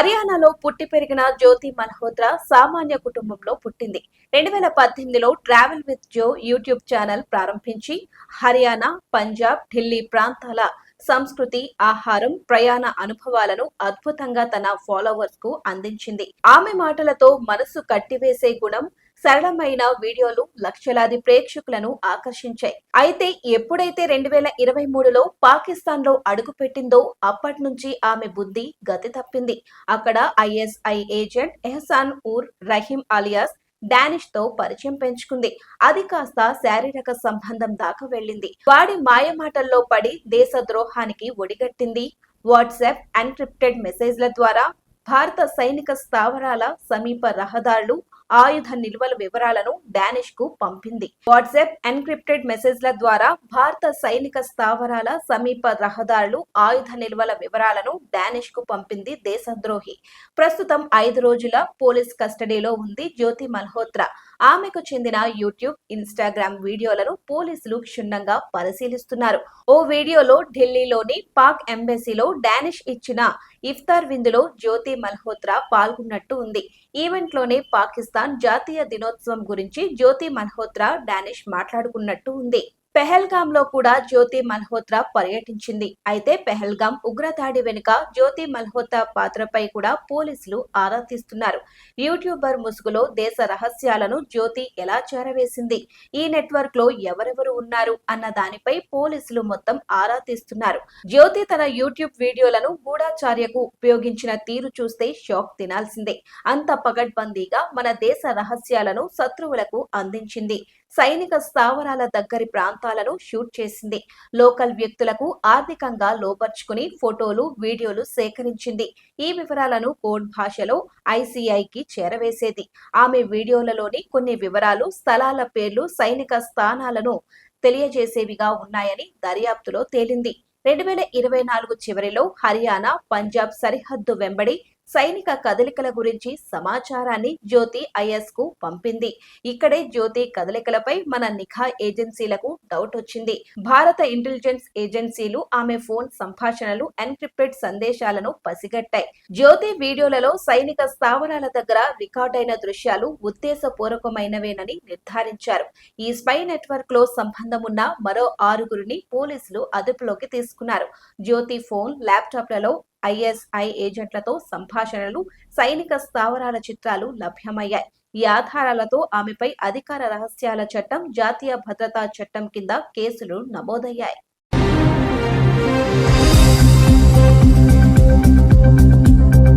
హర్యానాలో పుట్టి పెరిగిన జ్యోతి మల్హోత్రా సామాన్య కుటుంబంలో పుట్టింది. రెండు వేల పద్దెనిమిదిలో travel with Jo YouTube channel ప్రారంభించి హర్యానా పంజాబ్ ఢిల్లీ ప్రాంతాల సంస్కృతి ఆహారం ప్రయాణ అనుభవాలను అద్భుతంగా తన ఫాలోవర్స్కు అందించింది. ఆమె మాటలతో మనసు కట్టివేసే గుణం సరళమైన వీడియోలు లక్షలాది ప్రేక్షకులను ఆకర్షించాయి. అయితే ఎప్పుడైతే రెండు వేల ఇరవై మూడులో పాకిస్తాన్లో అడుగుపెట్టిందో అప్పటి నుంచి ఆమె బుద్ధి గతి తప్పింది. అక్కడ ఐఎస్ఐ ఏజెంట్ ఎహసాన్ ఊర్ రహీం అలియాస్ డానిష్తో పరిచయం పెంచుకుంది. అది కాస్త శారీరక సంబంధం దాకా వెళ్ళింది. వాడి మాయమాటల్లో పడి దేశ ద్రోహానికి ఒడిగట్టింది. వాట్సాప్ ఎన్క్రిప్టెడ్ మెసేజ్ల ద్వారా భారత సైనిక స్థావరాల సమీప రహదారులు ఆయుధ నిల్వల వివరాలను డానిష్కు పంపింది. వాట్సాప్ ఎన్క్రిప్టెడ్ మెసేజ్ల ద్వారా భారత సైనిక స్థావరాల సమీప రహదారులు ఆయుధ నిల్వల వివరాలను డానిష్కు పంపింది దేశద్రోహి. ప్రస్తుతం ఐదు రోజుల పోలీస్ కస్టడీలో ఉంది జ్యోతి మల్హోత్రా. ఆమెకు చెందిన యూట్యూబ్ ఇన్స్టాగ్రామ్ వీడియోలను పోలీసులు క్షుణ్ణంగా పరిశీలిస్తున్నారు. ఓ వీడియోలో ఢిల్లీలోని పాక్ ఎంబసీలో డానిష్ ఇచ్చిన ఇఫ్తార్ విందులో జ్యోతి మల్హోత్రా పాల్గొన్నట్టు ఉంది. ఈవెంట్లోనే పాకిస్తాన్ జాతీయ దినోత్సవం గురించి జ్యోతి మల్హోత్రా డానిష్ మాట్లాడుకున్నట్టు ఉంది. పెహల్గామ్లో కూడా జ్యోతి మల్హోత్రా పర్యటించింది. అయితే పెహల్గామ్ ఉగ్రదాడి వెనుక జ్యోతి మల్హోత్రా పాత్రపై కూడా పోలీసులు ఆరా తీస్తున్నారు. యూట్యూబర్ ముసుగులో దేశ రహస్యాలను జ్యోతి ఎలా చేరవేసింది? ఈ నెట్వర్క్లో ఎవరెవరు ఉన్నారు? అన్న దానిపై పోలీసులు మొత్తం ఆరా తీస్తున్నారు. జ్యోతి తన యూట్యూబ్ వీడియోలను గూఢాచార్యకు ఉపయోగించిన తీరు చూస్తే షాక్ తినాల్సిందే. అంత పగడ్బందీగా మన దేశ రహస్యాలను శత్రువులకు అందించింది. సైనిక స్థావరాల దగ్గరి ప్రాంతాలలో షూట్ చేసింది. లోకల్ వ్యక్తులకు ఆర్థికంగా లోపర్చుకుని ఫోటోలు వీడియోలు సేకరించింది. ఈ వివరాలను కోడ్ భాషలో ఐసీఐకి చేరవేసేది. ఆమె వీడియోలలోని కొన్ని వివరాలు స్థలాల పేర్లు సైనిక స్థానాలను తెలియజేసేవిగా ఉన్నాయని దర్యాప్తులో తేలింది. రెండు వేల ఇరవై నాలుగు చివరిలో హర్యానా పంజాబ్ సరిహద్దు వెంబడి సైనిక కదలికల గురించి సమాచారాన్ని జ్యోతి ఐఎస్కు పంపింది. ఇక్కడే జ్యోతి కదలికలపై మన నిఘా ఏజెన్సీలకు డౌట్ వచ్చింది. భారత ఇంటెలిజెన్స్ ఏజెన్సీలు ఆమె ఫోన్ సంభాషణలు ఎన్క్రిప్టెడ్ సందేశాలను పసిగట్టాయి. జ్యోతి వీడియోలలో సైనిక స్థావరాల దగ్గర రికార్డైన దృశ్యాలు ఉద్దేశపూర్వకమైనవేనని నిర్ధారించారు. ఈ స్పై నెట్వర్క్లో సంబంధం ఉన్న మరో ఆరుగురిని పోలీసులు అదుపులోకి తీసుకున్నారు. జ్యోతి ఫోన్ ల్యాప్టాప్లలో ఐఎస్ఐ ఏజెంట్లతో సంభాషణలు సైనిక స్థావరాల చిత్రాలు లభ్యమయ్యాయి. ఈ ఆధారాలతో ఆమెపై అధికార రహస్యాల చట్టం జాతీయ భద్రతా చట్టం కింద కేసులు నమోదయ్యాయి.